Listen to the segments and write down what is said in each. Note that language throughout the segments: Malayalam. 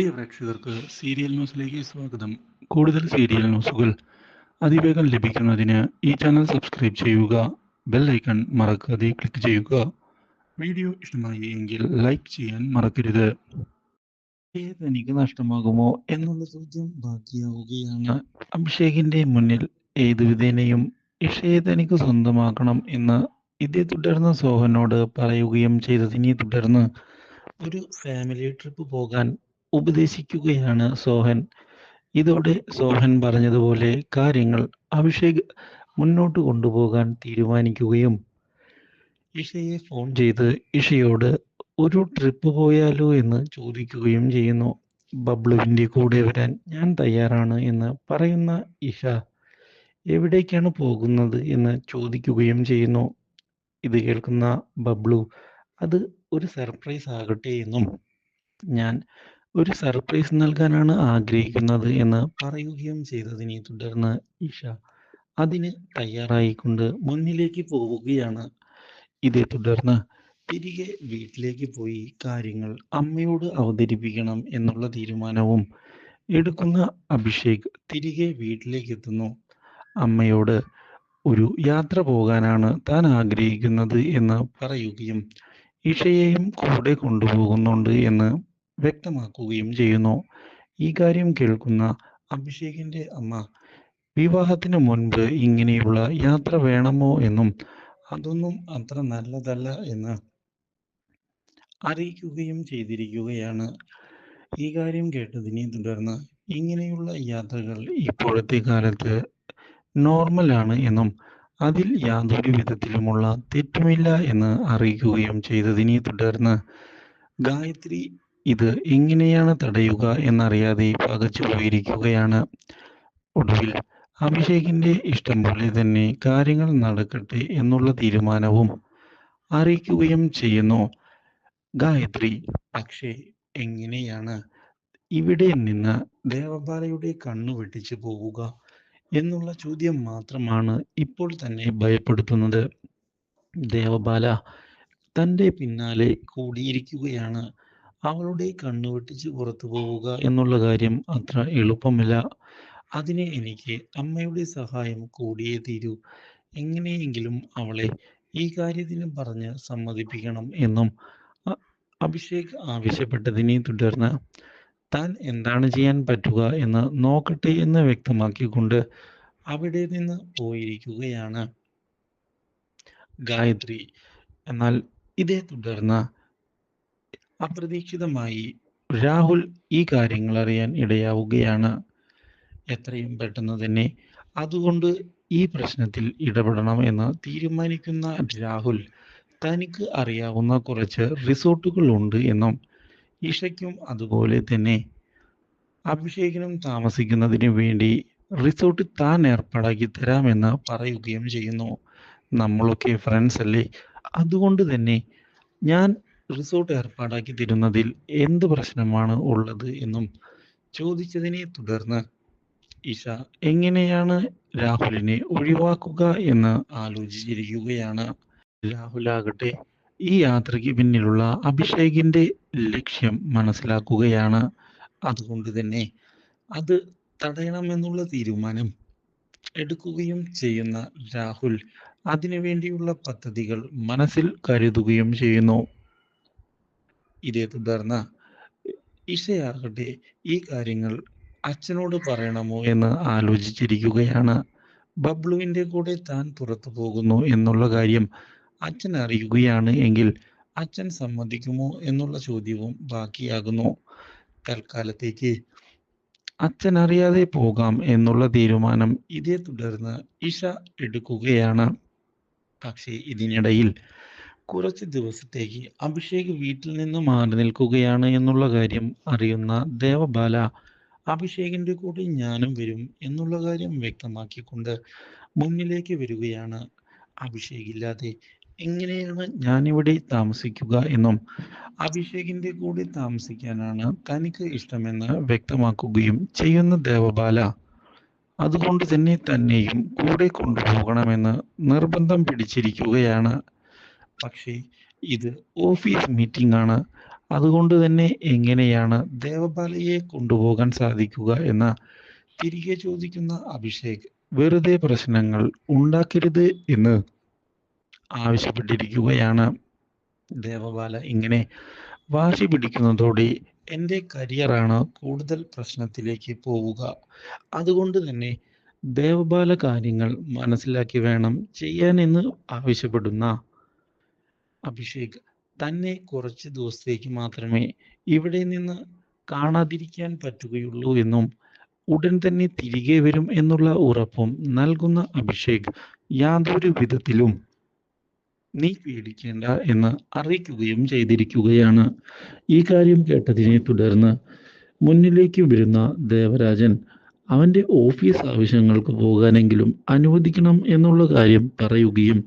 പ്രിയ പ്രേക്ഷകർക്ക് സീരിയൽ ന്യൂസിലേക്ക് സ്വാഗതം. കൂടുതൽ സീരിയൽ ന്യൂസുകൾ അതിവേഗം ലഭിക്കുന്നതിന് ഈ ചാനൽ സബ്സ്ക്രൈബ് ചെയ്യുക ബെൽ ഐക്കൺ മറക്കാതെ ക്ലിക്ക് ചെയ്യുക. വീഡിയോ ഇഷ്ടമായി എങ്കിൽ ലൈക്ക് ചെയ്യാൻ മറക്കരുത്. ഏതെനിക്ക് നഷ്ടമാകുമോ എന്നുള്ള ചോദ്യം ബാക്കിയാവുകയാണ്. അഭിഷേകിന്റെ മുന്നിൽ ഏതു വിധേനയും ഇഷയെ തനിക്ക് സ്വന്തമാക്കണം എന്ന് ഇതേ തുടർന്ന് സോഹനോട് പറയുകയും ചെയ്തതിനെ തുടർന്ന് ഒരു ഫാമിലി ട്രിപ്പ് പോകാൻ ഉപദേശിക്കുകയാണ് സോഹൻ. ഇതോടെ സോഹൻ പറഞ്ഞതുപോലെ കാര്യങ്ങൾ അഭിഷേക് മുന്നോട്ട് കൊണ്ടുപോകാൻ തീരുമാനിക്കുകയും ഇഷയെ ഫോൺ ചെയ്ത് ഇഷയോട് ഒരു ട്രിപ്പ് പോയാലോ? എന്ന് ചോദിക്കുകയും ചെയ്യുന്നു. ബബ്ലുവിന്റെ കൂടെ വരാൻ ഞാൻ തയ്യാറാണ് എന്ന് പറയുന്ന ഇഷ എവിടേക്കാണ് പോകുന്നത്? എന്ന് ചോദിക്കുകയും ചെയ്യുന്നു. ഇത് കേൾക്കുന്ന ബബ്ലു അത് ഒരു സർപ്രൈസ് ആകട്ടെ എന്നും ഞാൻ ഒരു സർപ്രൈസ് നൽകാനാണ് ആഗ്രഹിക്കുന്നത് എന്ന് പറയുകയും ചെയ്തതിനെ തുടർന്ന് ഇഷ അതിന് തയ്യാറായിക്കൊണ്ട് മുന്നിലേക്ക് പോവുകയാണ്. ഇതേ തുടർന്ന് തിരികെ വീട്ടിലേക്ക് പോയി കാര്യങ്ങൾ അമ്മയോട് അവതരിപ്പിക്കണം എന്നുള്ള തീരുമാനവും എടുക്കുന്ന അഭിഷേക് തിരികെ വീട്ടിലേക്ക് എത്തുന്നു. അമ്മയോട് ഒരു യാത്ര പോകാനാണ് താൻ ആഗ്രഹിക്കുന്നത് എന്ന് പറയുകയും ഇഷയെയും കൂടെ കൊണ്ടുപോകുന്നുണ്ട് എന്ന് വ്യക്തമാക്കുകയും ചെയ്യുന്നു. ഈ കാര്യം കേൾക്കുന്ന അഭിഷേകിന്റെ അമ്മ വിവാഹത്തിന് മുൻപ് ഇങ്ങനെയുള്ള യാത്ര വേണമോ എന്നും അതൊന്നും അത്ര നല്ലതല്ല എന്ന് അറിയിക്കുകയും ചെയ്തിരിക്കുകയാണ്. ഈ കാര്യം കേട്ടതിനെ തുടർന്ന് ഇങ്ങനെയുള്ള യാത്രകൾ ഇപ്പോഴത്തെ കാലത്ത് നോർമലാണ് എന്നും അതിൽ യാതൊരു വിധത്തിലുമുള്ള തെറ്റുമില്ല എന്ന് അറിയിക്കുകയും ചെയ്തതിനെ തുടർന്ന് ഗായത്രി ഇത് എങ്ങനെയാണ് തടയുക എന്നറിയാതെ പകച്ചു പോയിരിക്കുകയാണ്. ഒടുവിൽ അഭിഷേകിന്റെ ഇഷ്ടം പോലെ തന്നെ കാര്യങ്ങൾ നടക്കട്ടെ എന്നുള്ള തീരുമാനവും അറിയിക്കുകയും ചെയ്യുന്നു. ഗായത്രി പക്ഷേ എങ്ങനെയാണ് ഇവിടെ നിന്ന് ദേവബാലയുടെ കണ്ണു വെട്ടിച്ചു പോവുക എന്നുള്ള ചോദ്യം മാത്രമാണ് ഇപ്പോൾ തന്നെ ഭയപ്പെടുത്തുന്നത്. ദേവബാല തന്റെ പിന്നാലെ കൂടിയിരിക്കുകയാണ്. അവളുടെ കണ്ണുവെട്ടിച്ച് പുറത്തു പോവുക എന്നുള്ള കാര്യം അത്ര എളുപ്പമല്ല. അതിന് എനിക്ക് അമ്മയുടെ സഹായം കൂടിയേ തീരൂ. എങ്ങനെയെങ്കിലും അവളെ ഈ കാര്യത്തിന് പറഞ്ഞ് സമ്മതിപ്പിക്കണം എന്നും അഭിഷേക് ആവശ്യപ്പെട്ടതിനെ തുടർന്ന് താൻ എന്താണ് ചെയ്യാൻ പറ്റുക എന്ന് നോക്കട്ടെ എന്ന് വ്യക്തമാക്കിക്കൊണ്ട് അവിടെ നിന്ന് പോയിരിക്കുകയാണ്. ഗായത്രി. എന്നാൽ ഇതേ തുടർന്ന് അപ്രതീക്ഷിതമായി രാഹുൽ ഈ കാര്യങ്ങൾ അറിയാൻ ഇടയാവുകയാണ്. എത്രയും പെട്ടെന്ന് തന്നെ. അതുകൊണ്ട് ഈ പ്രശ്നത്തിൽ ഇടപെടണം എന്ന് തീരുമാനിക്കുന്ന രാഹുൽ തനിക്ക് അറിയാവുന്ന കുറച്ച് റിസോർട്ടുകൾ ഉണ്ട് എന്നും ഈഷയ്ക്കും അതുപോലെ തന്നെ അഭിഷേകിനും താമസിക്കുന്നതിന് വേണ്ടി റിസോർട്ട് താൻ ഏർപ്പാടാക്കി തരാമെന്ന് പറയുകയും ചെയ്യുന്നു. നമ്മളൊക്കെ ഫ്രണ്ട്സ് അല്ലേ? അതുകൊണ്ട് തന്നെ ഞാൻ റിസോർട്ട് ഏർപ്പാടാക്കി തരുന്നതിൽ എന്ത് പ്രശ്നമാണ് ഉള്ളത് എന്നും ചോദിച്ചതിനെ തുടർന്ന് ഇഷ എങ്ങനെയാണ് രാഹുലിനെ ഒഴിവാക്കുക എന്ന് ആലോചിച്ചിരിക്കുകയാണ്. രാഹുലാകട്ടെ ഈ യാത്രയ്ക്ക് പിന്നിലുള്ള അഭിഷേകിന്റെ ലക്ഷ്യം മനസ്സിലാക്കുകയാണ്. അതുകൊണ്ട് തന്നെ അത് തടയണമെന്നുള്ള തീരുമാനം എടുക്കുകയും ചെയ്യുന്ന രാഹുൽ അതിനുവേണ്ടിയുള്ള പദ്ധതികൾ മനസ്സിൽ കരുതുകയും ചെയ്യുന്നു. ഇതേ തുടർന്ന് ഇഷയാകട്ടെ ഈ കാര്യങ്ങൾ അച്ഛനോട് പറയണമോ എന്ന് ആലോചിച്ചിരിക്കുകയാണ്. ബബ്ലുവിന്റെ കൂടെ താൻ പുറത്തു പോകുന്നു എന്നുള്ള കാര്യം അച്ഛൻ അറിയുകയാണ് എങ്കിൽ അച്ഛൻ സമ്മതിക്കുമോ എന്നുള്ള ചോദ്യവും ബാക്കിയാകുന്നു. തൽക്കാലത്തേക്ക് അച്ഛൻ അറിയാതെ പോകാം എന്നുള്ള തീരുമാനം ഇതേ തുടർന്ന് ഇഷ എടുക്കുകയാണ്. പക്ഷേ ഇതിനിടയിൽ കുറച്ച് ദിവസത്തേക്ക് അഭിഷേക് വീട്ടിൽ നിന്ന് മാറി നിൽക്കുകയാണ് എന്നുള്ള കാര്യം അറിയുന്ന ദേവബാല അഭിഷേകിന്റെ കൂടെ ഞാനും വരും എന്നുള്ള കാര്യം വ്യക്തമാക്കിക്കൊണ്ട് മുന്നിലേക്ക് വരികയാണ്. അഭിഷേക് ഇല്ലാതെ എങ്ങനെയാണ് ഞാനിവിടെ താമസിക്കുക എന്നും അഭിഷേകിന്റെ കൂടെ താമസിക്കാനാണ് തനിക്ക് ഇഷ്ടമെന്ന് വ്യക്തമാക്കുകയും ചെയ്യുന്ന ദേവബാല അതുകൊണ്ട് തന്നെ തന്നെയും കൂടെ കൊണ്ടുപോകണമെന്ന് നിർബന്ധം പിടിച്ചിരിക്കുകയാണ്. പക്ഷേ ഇത് ഓഫീസ് മീറ്റിംഗ് ആണ്. അതുകൊണ്ട് തന്നെ എങ്ങനെയാണ് ദേവബാലയെ കൊണ്ടുപോകാൻ സാധിക്കുക എന്ന തിരികെ ചോദിക്കുന്ന അഭിഷേക് വെറുതെ പ്രശ്നങ്ങൾ ഉണ്ടാക്കരുത് എന്ന് ആവശ്യപ്പെട്ടിരിക്കുകയാണ്. ദേവബാല ഇങ്ങനെ വാശി പിടിക്കുന്നതോടെ എന്റെ കരിയറാണ് കൂടുതൽ പ്രശ്നത്തിലേക്ക് പോവുക. അതുകൊണ്ട് തന്നെ ദേവബാല കാര്യങ്ങൾ മനസ്സിലാക്കി വേണം ചെയ്യാനെന്ന് ആവശ്യപ്പെടുന്ന അഭിഷേക് തന്നെ കുറച്ച് ദിവസത്തേക്ക് മാത്രമേ ഇവിടെ നിന്ന് കാണാതിരിക്കാൻ പറ്റുകയുള്ളൂ എന്നും ഉടൻ തന്നെ തിരികെ വരും എന്നുള്ള ഉറപ്പും നൽകുന്ന അഭിഷേക് യാതൊരു വിധത്തിലും നീ പേടിക്കേണ്ട എന്ന് അറിയിക്കുകയും ചെയ്തിരിക്കുകയാണ്. ഈ കാര്യം കേട്ടതിനെ തുടർന്ന് മുന്നിലേക്ക് വരുന്ന ദേവരാജൻ അവന്റെ ഓഫീസ് ആവശ്യങ്ങൾക്ക് പോകാനെങ്കിലും അനുവദിക്കണം എന്നുള്ള കാര്യം പറയുകയും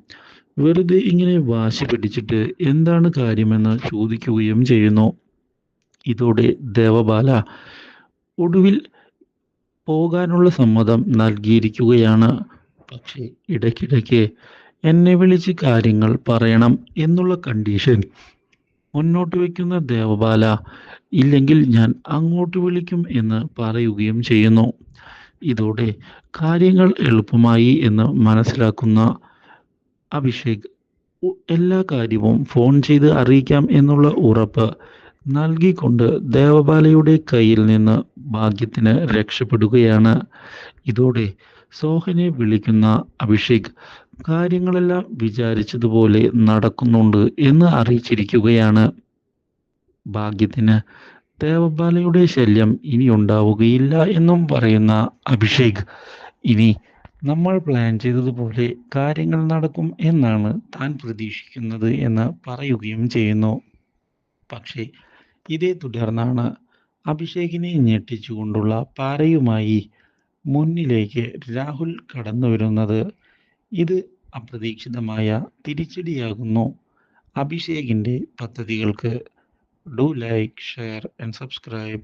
വെറുതെ ഇങ്ങനെ വാശി പിടിച്ചിട്ട് എന്താണ് കാര്യമെന്ന് ചോദിക്കുകയും ചെയ്യുന്നു. ഇതോടെ ദേവബാല ഒടുവിൽ പോകാനുള്ള സമ്മതം നൽകിയിരിക്കുകയാണ്. പക്ഷേ ഇടയ്ക്കിടയ്ക്ക് എന്നെ വിളിച്ച് കാര്യങ്ങൾ പറയണം എന്നുള്ള കണ്ടീഷൻ മുന്നോട്ട് വയ്ക്കുന്ന ദേവബാല ഇല്ലെങ്കിൽ ഞാൻ അങ്ങോട്ട് വിളിക്കും എന്ന് പറയുകയും ചെയ്യുന്നു. ഇതോടെ കാര്യങ്ങൾ എളുപ്പമായി എന്ന് മനസ്സിലാക്കുന്ന അഭിഷേക് എല്ലാ കാര്യവും ഫോൺ ചെയ്ത് അറിയിക്കാം എന്നുള്ള ഉറപ്പ് നൽകിക്കൊണ്ട് ദേവബാലയുടെ കയ്യിൽ നിന്ന് ഭാഗ്യത്തിന് രക്ഷപ്പെടുകയാണ്. ഇതോടെ സോഹനെ വിളിക്കുന്ന അഭിഷേക് കാര്യങ്ങളെല്ലാം വിചാരിച്ചതുപോലെ നടക്കുന്നുണ്ട് എന്ന് അറിയിച്ചിരിക്കുകയാണ്. ഭാഗ്യത്തിന് ദേവബാലയുടെ ശല്യം ഇനി ഉണ്ടാവുകയില്ല എന്നും പറയുന്ന അഭിഷേക് ഇനി നമ്മൾ പ്ലാൻ ചെയ്തതുപോലെ കാര്യങ്ങൾ നടക്കും എന്നാണ് താൻ പ്രതീക്ഷിക്കുന്നത് എന്ന് പറയുകയും ചെയ്യുന്നു. പക്ഷേ ഇതേ തുടർന്നാണ് അഭിഷേകിനെ ഞെട്ടിച്ചുകൊണ്ടുള്ള പാരയുമായി മുന്നിലേക്ക് രാഹുൽ കടന്നു വരുന്നത്. ഇത് അപ്രതീക്ഷിതമായ തിരിച്ചടിയാകുന്നു. അഭിഷേകിന്റെ പദ്ധതികൾക്ക് do like share and subscribe